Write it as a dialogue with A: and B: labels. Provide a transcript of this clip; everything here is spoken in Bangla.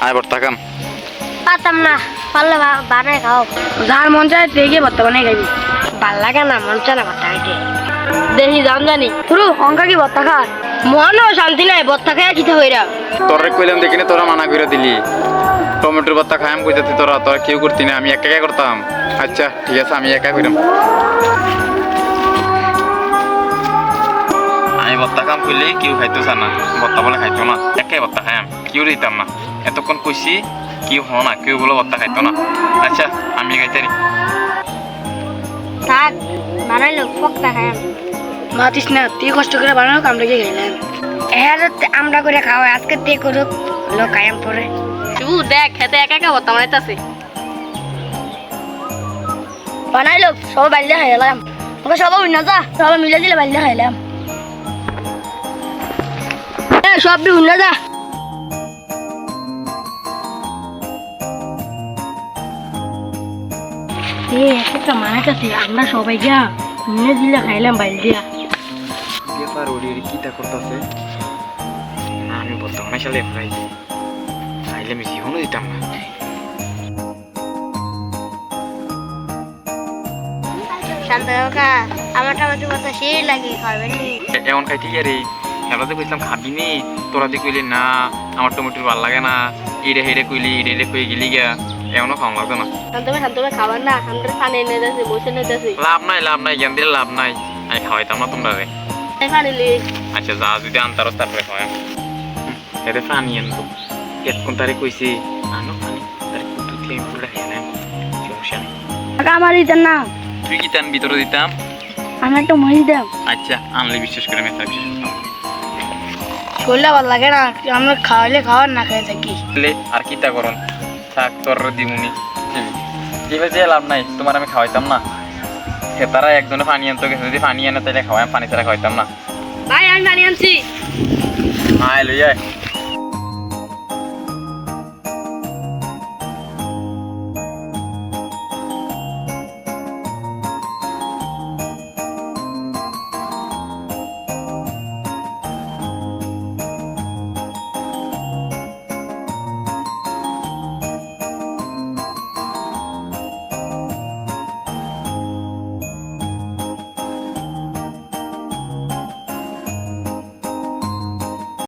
A: আয় বর্তা কাম
B: পাতাম না পারলে বা- বানাই খাও।
C: যার মন চায় দেখে ভর্তা বানাই খাবি
B: ভালো লাগে না মন চায় না ভর্তা খাইতে।
C: দেখি জান জানি। পুরো অঙ্কা কি ভর্তা খা মনও শান্তি নাই ভর্তা খাই কিতে হইরা?
A: তোরে কইলাম দেখিনি তোরা মানা করে দিলি। টমেটোর ভর্তা খাইম কইতাছি তোরা তোরা কেউ করতি না আমি একা একা করতাম। আচ্ছা ঠিক আছে আমি একা কইরাম। আমি ভর্তা কাম করলে কেউ খাইতো না ভর্তা বলে খাইতো না একাই ভর্তা খাইম কেউ দিতাম না। এতক্ষণ কইছি কেউ হো না কেউ বলে ভর্তা খাইতো না। আচ্ছা আমি খাইতারি
B: থাক বানাইলো পক্তা খাই
C: মাতিস না তুই কষ্ট করে বানানো কামটা গিয়ে খাইলাম।
B: হ্যাঁ আমরা করে খাওয়া আজকে তে করুক লোক খাইম পরে।
C: দেখ খেতে একা একা ভর্তা বানাইতাছে। বানাইলো সবাই বাইলে খাইলাম। ওকে সবাই উন্না যা সবাই মিলে দিলে বাইলে খাইলাম। এ সব বি উন্না যা। এ একটা মানাইতাছে আমরা সবাই যা মিলে দিলে খাইলাম বাইল দিয়া।
A: ব্যাপার ওরি ওরি কিটা করতেছে? আমি আমি জীবনও দিতাম না।
B: শান্ত কাকা আমার টমেটো কথা সেই লাগে খাবেন
A: এমন খাইতে ইয়ারে হেলাতে কইছিলাম খাবি নি তোরা দিয়ে কইলি না আমার টমেটোর ভালো লাগে না ইরে হেরে কইলি ইরে হেরে কই গেলি গা এমনও খাওয়া লাগতো না।
C: শান্তবে শান্তবে খাবার না আমরা পানি এনে দিয়েছি বসে এনে দিয়েছি।
A: লাভ নাই লাভ নাই জ্ঞান দিলে লাভ নাই। আমি খাওয়াইতাম না তোমরা রে। আচ্ছা যা যদি আনতারস তারপরে খাওয়াই। এতে পানি আনতো এতক্ষণ তারে কইছি? আনো পানি। তারে কুটু দিয়ে আমি পুরোটা খেয়ে নেন। সমস্যা নেই।
C: আমার দিতেন না।
A: তুই কি তান ভিতরে দিতাম?
C: আমি একটা মহিষ দাম
A: আচ্ছা আনলে বিশ্বাস করে মেথা বিশ্বাস করতাম
C: শরীরটা ভালো লাগে না। আমরা খাওয়াইলে খাওয়ার না খেয়ে থাকি।
A: লে আর কিতা করন থাক তোর দিমুনি। এবার যে লাভ নাই। তোমার আমি খাওয়াইতাম না। খেতারা একজনে পানি আনতো গেছে যদি পানি আনে তাহলে খাওয়াই পানি ছাড়া খাওয়াইতাম না।
C: ভাই আমি পানি আনছি।
A: আয় লই আয়।